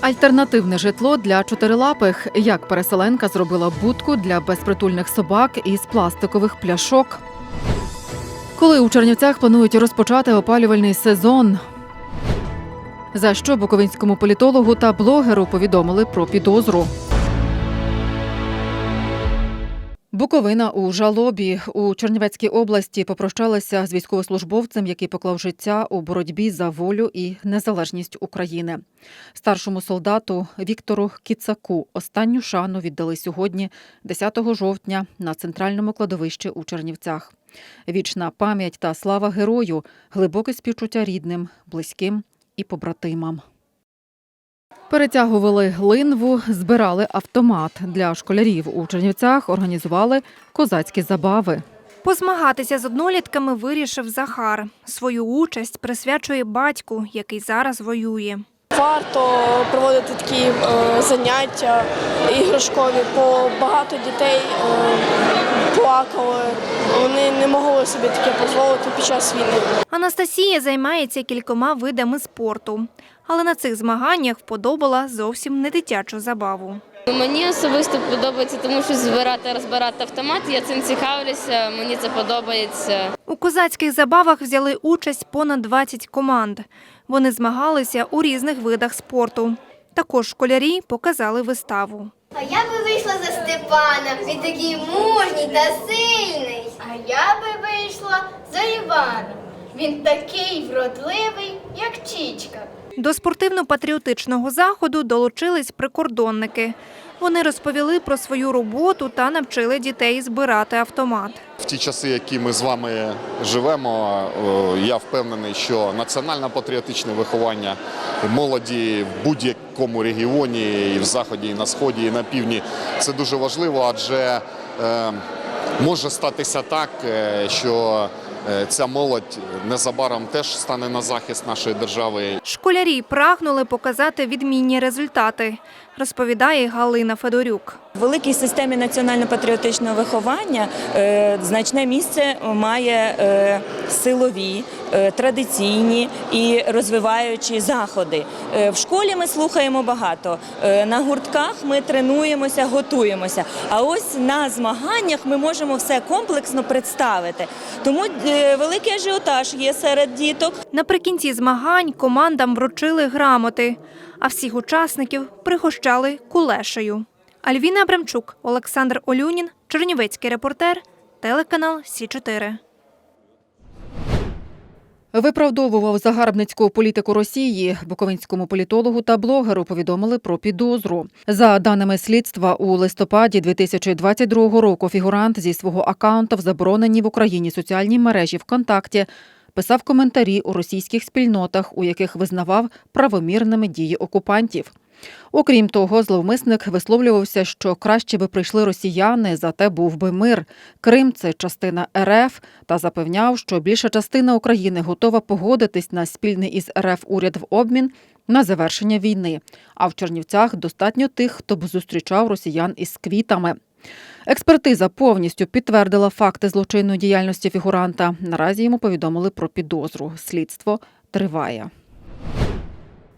Альтернативне житло для чотирилапих. Як переселенка зробила будку для безпритульних собак із пластикових пляшок. Коли у Чернівцях планують розпочати опалювальний сезон. За що буковинському політологу та блогеру повідомили про підозру. Буковина у жалобі у Чернівецькій області попрощалася з військовослужбовцем, який поклав життя у боротьбі за волю і незалежність України. Старшому солдату Віктору Кіцаку останню шану віддали сьогодні, 10 жовтня, на центральному кладовищі у Чернівцях. Вічна пам'ять та слава герою, глибоке співчуття рідним, близьким і побратимам. Перетягували глинву, збирали автомат для школярів у Чернівцях, організували козацькі забави. Позмагатися з однолітками вирішив Захар. Свою участь присвячує батьку, який зараз воює. Варто проводити такі е, заняття іграшкові, бо багато дітей е, плакали. Вони не могли собі таке дозволити під час війни. Анастасія займається кількома видами спорту, але на цих змаганнях вподобала зовсім не дитячу забаву. Мені особисто подобається, тому що збирати, розбирати автомат. Я цим цікавлюся, мені це подобається. У козацьких забавах взяли участь понад 20 команд. Вони змагалися у різних видах спорту. Також школярі показали виставу. А я би вийшла за Степана, він такий мужній та сильний. А я би вийшла за Івана. Він такий вродливий, як Чічка. До спортивно-патріотичного заходу долучились прикордонники. Вони розповіли про свою роботу та навчили дітей збирати автомат. В ті часи, які ми з вами живемо, я впевнений, що національно-патріотичне виховання молоді в будь-якому регіоні, і в заході, і на сході, і на півдні це дуже важливо, адже е, може статися так, е, що е, ця молодь незабаром теж стане на захист нашої держави. Школярі прагнули показати відмінні результати, розповідає Галина Федорюк. В великій системі національно-патріотичного виховання е, значне місце має е, силові, е, традиційні і розвиваючі заходи. В школі ми слухаємо багато. На гуртках ми тренуємося, готуємося. А ось на змаганнях ми можемо все комплексно представити. Тому великий ажіотаж є серед діток. Наприкінці змагань командам вручили грамоти, а всіх учасників пригощали кулешею. Альвіна Абрамчук, Олександр Олюнін, Чернівецький репортер, телеканал Сі 4 Виправдовував загарбницьку політику Росії. Буковинському політологу та блогеру повідомили про підозру. За даними слідства, у листопаді 2022 року фігурант зі свого акаунта в забороненій в Україні соціальній мережі ВКонтакті писав коментарі у російських спільнотах, у яких визнавав правомірними дії окупантів. Окрім того, зловмисник висловлювався, що краще би прийшли росіяни, зате був би мир. Крим це частина РФ, та запевняв, що більша частина України готова погодитись на спільний із РФ уряд в обмін на завершення війни. А в Чернівцях достатньо тих, хто б зустрічав росіян із квітами. Експертиза повністю підтвердила факти злочинної діяльності фігуранта. Наразі йому повідомили про підозру. Слідство триває.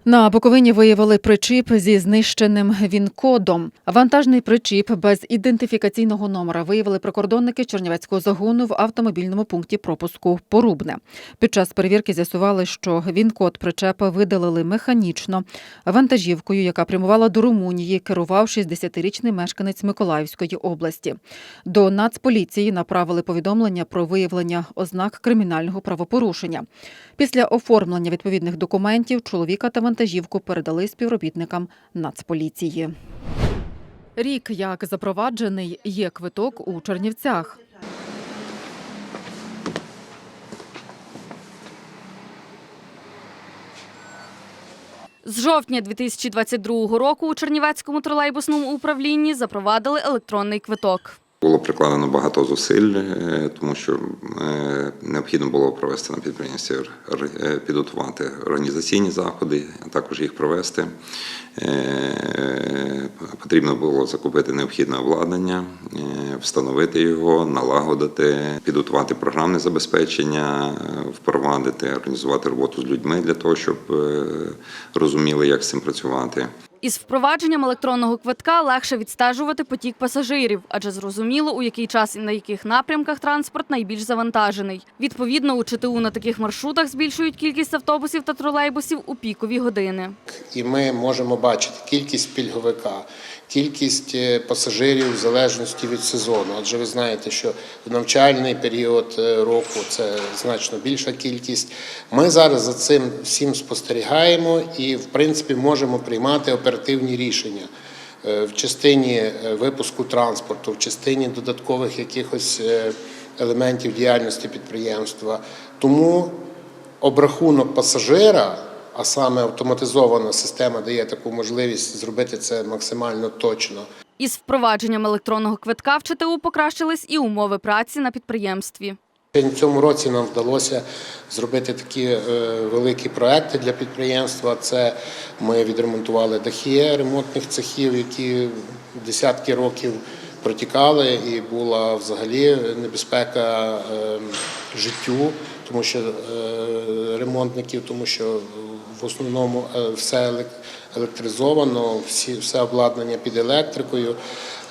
На Буковині виявили причіп зі знищеним він-кодом. Вантажний причіп без ідентифікаційного номера виявили прикордонники Чернівецького загону в автомобільному пункті пропуску Порубне. Під час перевірки з'ясували, що він-код причепа видалили механічно. Вантажівкою, яка прямувала до Румунії, керував 60-річний мешканець Миколаївської області. До Нацполіції направили повідомлення про виявлення ознак кримінального правопорушення. Після оформлення відповідних документів чоловіка та вантажівку передали співробітникам Нацполіції. Рік як запроваджений є квиток у Чернівцях. З жовтня 2022 року у Чернівецькому тролейбусному управлінні запровадили електронний квиток. Було прикладено багато зусиль, е, тому що е, необхідно було провести на підприємстві е, підготувати організаційні заходи, а також їх провести. Потрібно було закупити необхідне обладнання, встановити його, налагодити, підготувати програмне забезпечення, впровадити, організувати роботу з людьми для того, щоб розуміли, як з цим працювати. Із впровадженням електронного квитка легше відстежувати потік пасажирів, адже зрозуміло, у який час і на яких напрямках транспорт найбільш завантажений. Відповідно, у ЧТУ на таких маршрутах збільшують кількість автобусів та тролейбусів у пікові години. і ми можемо бачити кількість пільговика, кількість е, пасажирів в залежності від сезону. Адже ви знаєте, що в навчальний період е, року це значно більша кількість. Ми зараз за цим всім спостерігаємо і, в принципі, можемо приймати оперативні рішення. е, В частині е, випуску транспорту, в частині додаткових якихось е, елементів діяльності підприємства. Тому обрахунок пасажира, а саме автоматизована система дає таку можливість зробити це максимально точно. Із впровадженням електронного квитка в ЧТУ покращились і умови праці на підприємстві. Цьому році нам вдалося зробити такі е, великі проекти для підприємства. Це ми відремонтували дахи ремонтних цехів, які десятки років протікали, і була взагалі небезпека е, життю, тому що е, ремонтників, тому що в основному е, все елек- електризовано, всі, все обладнання під електрикою.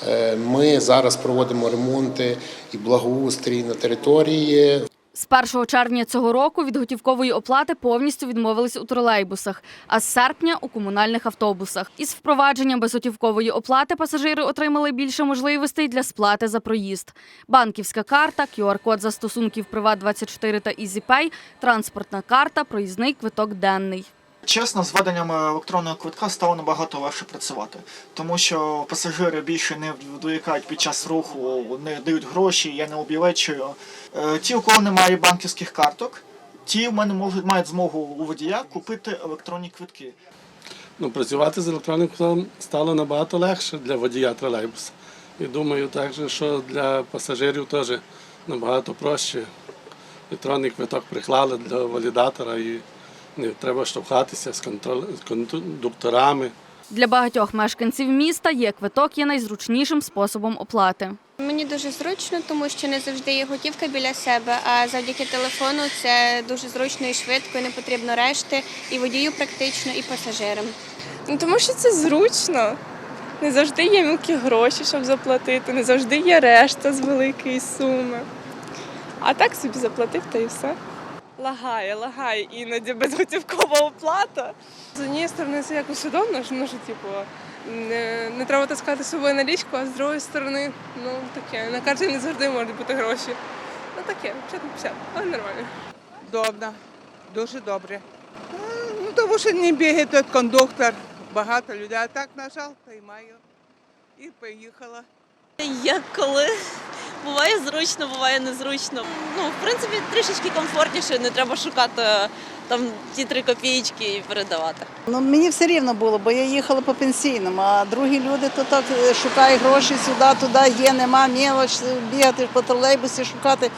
Е, Ми зараз проводимо ремонти і благоустрій на території. З 1 червня цього року від готівкової оплати повністю відмовились у тролейбусах, а з серпня у комунальних автобусах. Із впровадженням безготівкової оплати пасажири отримали більше можливостей для сплати за проїзд. Банківська карта, QR-код застосунків Приват24 та EasyPay, транспортна карта, проїзний квиток денний. Чесно, з введенням електронного квитка стало набагато легше працювати, тому що пасажири більше не доїкають під час руху, не дають гроші, я не обілечую. Е, Ті, у кого немає банківських карток, ті в мене можуть мають змогу у водія купити електронні квитки. Ну, працювати з електронним квитком стало набагато легше для водія тролейбуса. І думаю, також, що для пасажирів теж набагато проще. Електронний квиток приклали для валідатора і не треба штовхатися з, кондукторами. Для багатьох мешканців міста є квиток є найзручнішим способом оплати. Мені дуже зручно, тому що не завжди є готівка біля себе, а завдяки телефону це дуже зручно і швидко, і не потрібно решти, і водію практично, і пасажирам. Ну, тому що це зручно. Не завжди є мілкі гроші, щоб заплатити, не завжди є решта з великої суми. А так собі заплатив та і все. Лагає, лагає іноді безготівкова оплата. З однієї сторони, це якось удобно, що, ну, що типу, не, не треба таскати з собою налічку, а з другої сторони, ну таке, на карті не завжди можуть бути гроші. Ну таке, 50 на 50, але нормально. Добре, дуже добре. Ну, тому що не бігає той кондуктор, багато людей. А так нажав, приймаю і поїхала. Як коли буває зручно, буває незручно. Ну, в принципі, трішечки комфортніше, не треба шукати там ті три копійки і передавати. Ну, мені все рівно було, бо я їхала по пенсійному, а другі люди то так е, шукають гроші сюди, туди, є, нема, мелоч, бігати по тролейбусі, шукати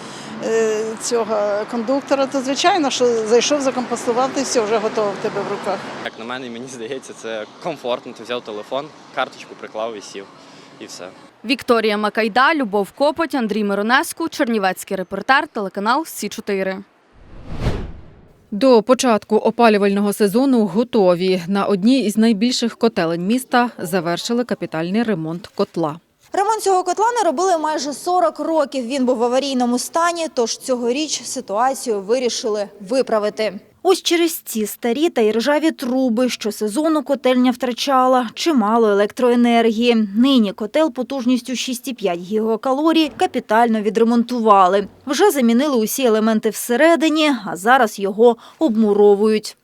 е, цього кондуктора, то звичайно, що зайшов, закомпостував, ти все вже готово в тебе в руках. Як на мене, мені здається, це комфортно. Ти взяв телефон, карточку приклав і сів. І все. Вікторія Макайда, Любов Копоть, Андрій Миронеску, Чернівецький репортер, телеканал Сі 4 До початку опалювального сезону готові. На одній із найбільших котелень міста завершили капітальний ремонт котла. Ремонт цього котла не робили майже 40 років. Він був в аварійному стані, тож цьогоріч ситуацію вирішили виправити. Ось через ці старі та іржаві труби щосезону котельня втрачала чимало електроенергії. Нині котел потужністю 6,5 гігакалорій капітально відремонтували. Вже замінили усі елементи всередині, а зараз його обмуровують.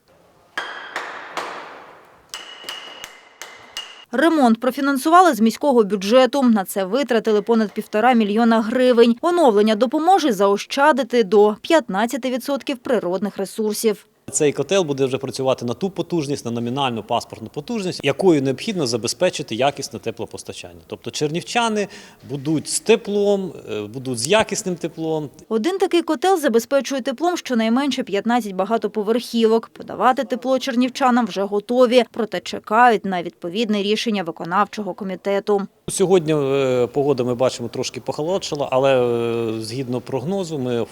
Ремонт профінансували з міського бюджету. На це витратили понад півтора мільйона гривень. Оновлення допоможе заощадити до 15% природних ресурсів. Цей котел буде вже працювати на ту потужність, на номінальну паспортну потужність, якою необхідно забезпечити якісне теплопостачання. Тобто чернівчани будуть з теплом, е, будуть з якісним теплом. Один такий котел забезпечує теплом щонайменше 15 багатоповерхівок. Подавати тепло чернівчанам вже готові, проте чекають на відповідне рішення виконавчого комітету. Сьогодні е, погода ми бачимо трошки похолодшала, але е, згідно прогнозу, ми е,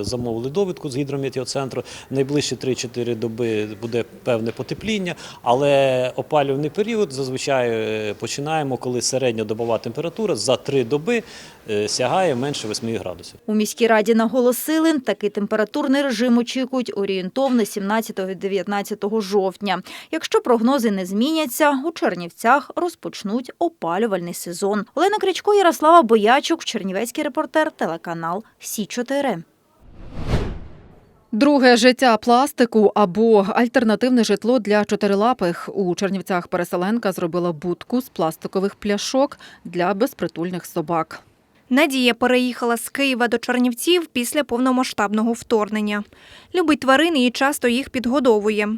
замовили довідку з гідрометеоцентру. Найближчі 3-4 доби буде певне потепління, але опалювальний період зазвичай починаємо, коли середня добова температура за 3 доби сягає менше 8 градусів. У міській раді наголосили, такий температурний режим очікують орієнтовно 17-19 жовтня. Якщо прогнози не зміняться, у Чернівцях розпочнуть опалювальний сезон. Олена Кричко, Ярослава Боячук, Чернівецький репортер, телеканал Сі 4 Друге життя пластику або альтернативне житло для чотирилапих. У Чернівцях переселенка зробила будку з пластикових пляшок для безпритульних собак. Надія переїхала з Києва до Чернівців після повномасштабного вторгнення. Любить тварин і часто їх підгодовує.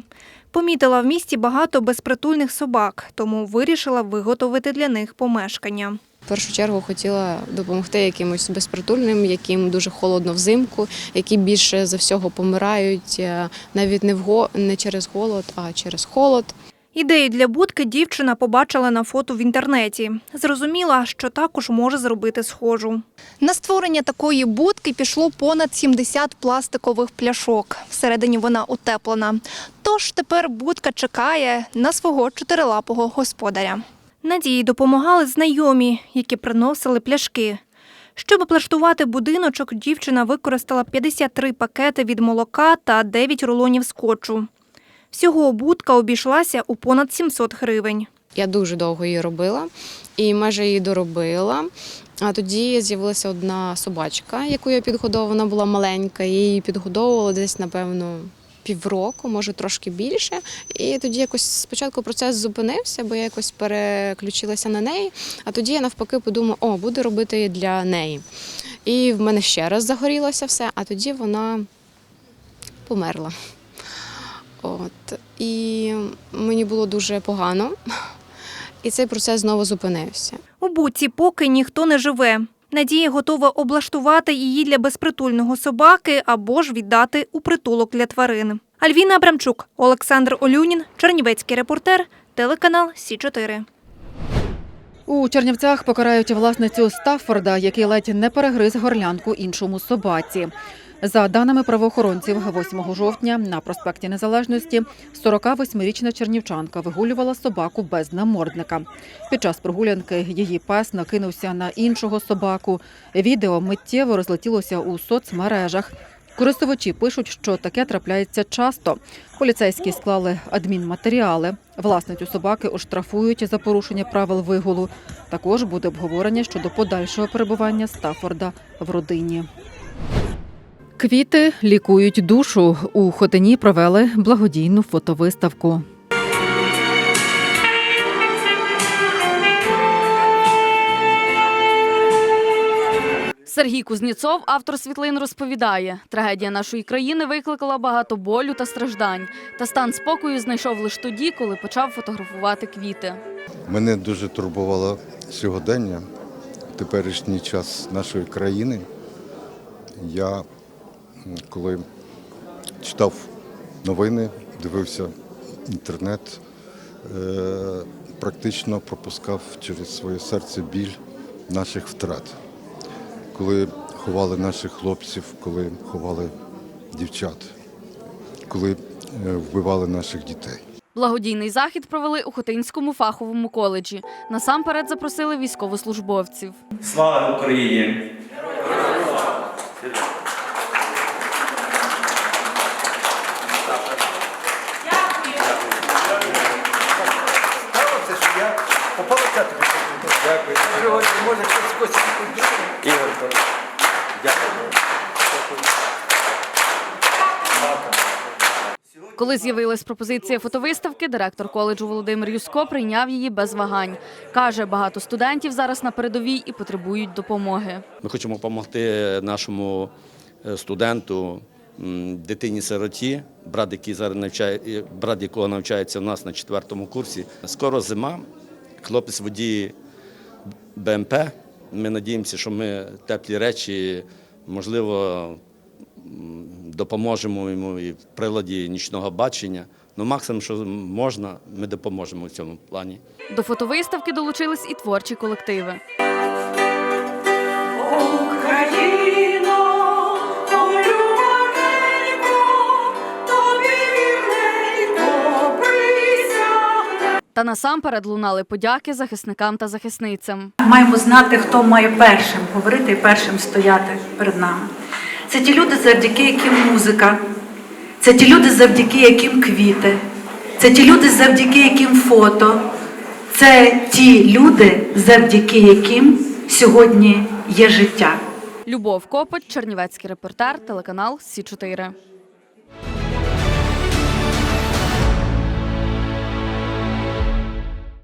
Помітила в місті багато безпритульних собак, тому вирішила виготовити для них помешкання. В першу чергу хотіла допомогти якимось безпритульним, яким дуже холодно взимку, які більше за всього помирають е, навіть не в не через голод, а через холод. Ідею для будки дівчина побачила на фото в інтернеті. Зрозуміла, що також може зробити схожу. На створення такої будки пішло понад 70 пластикових пляшок. Всередині вона утеплена. Тож тепер будка чекає на свого чотирилапого господаря. Надії допомагали знайомі, які приносили пляшки. Щоб облаштувати будиночок, дівчина використала 53 пакети від молока та 9 рулонів скотчу. Всього будка обійшлася у понад 700 гривень. Я дуже довго її робила і майже її доробила. А тоді з'явилася одна собачка, яку я підгодована була маленька. Я її підгодовувала десь, напевно, півроку, може трошки більше. І тоді якось спочатку процес зупинився, бо я якось переключилася на неї. А тоді я навпаки подумала, о, буду робити для неї. І в мене ще раз загорілося все, а тоді вона померла. От. І мені було дуже погано. І цей процес знову зупинився. У будці поки ніхто не живе. Надія готова облаштувати її для безпритульного собаки або ж віддати у притулок для тварин. Альвіна Абрамчук, Олександр Олюнін, Чернівецький репортер, телеканал Сі 4 У Чернівцях покарають власницю Стаффорда, який ледь не перегриз горлянку іншому собаці. За даними правоохоронців, 8 жовтня на проспекті Незалежності 48-річна чернівчанка вигулювала собаку без намордника. Під час прогулянки її пес накинувся на іншого собаку. Відео миттєво розлетілося у соцмережах. Користувачі пишуть, що таке трапляється часто. Поліцейські склали адмінматеріали. Власницю собаки оштрафують за порушення правил вигулу. Також буде обговорення щодо подальшого перебування Стаффорда в родині. Квіти лікують душу. У Хотині провели благодійну фотовиставку. Сергій Кузнєцов, автор світлин, розповідає: трагедія нашої країни викликала багато болю та страждань. Та стан спокою знайшов лише тоді, коли почав фотографувати квіти. Мене дуже турбувало сьогодення, теперішній час нашої країни. Я коли читав новини, дивився інтернет, е, практично пропускав через своє серце біль наших втрат. Коли ховали наших хлопців, коли ховали дівчат, коли е, вбивали наших дітей. Благодійний захід провели у Хотинському фаховому коледжі. Насамперед запросили військовослужбовців. Слава Україні! Дякую. Може, хтось хоче Ігор, дякую. Коли з'явилась пропозиція фотовиставки, директор коледжу Володимир Юско прийняв її без вагань. Каже, багато студентів зараз на передовій і потребують допомоги. Ми хочемо допомогти нашому е, студенту, дитині-сироті, брат, який зараз навчає, брат якого навчається у нас на четвертому курсі. Скоро зима, хлопець водій БМП. Ми надіємося, що ми теплі речі, можливо, допоможемо йому і в приладі нічного бачення. Ну, максимум, що можна, ми допоможемо в цьому плані. До фотовиставки долучились і творчі колективи. Та насамперед лунали подяки захисникам та захисницям. Маємо знати, хто має першим говорити і першим стояти перед нами. Це ті люди, завдяки яким музика, це ті люди, завдяки яким квіти, це ті люди, завдяки яким фото, це ті люди, завдяки яким сьогодні є життя. Любов Копоть, Чернівецький репортер, телеканал Сі 4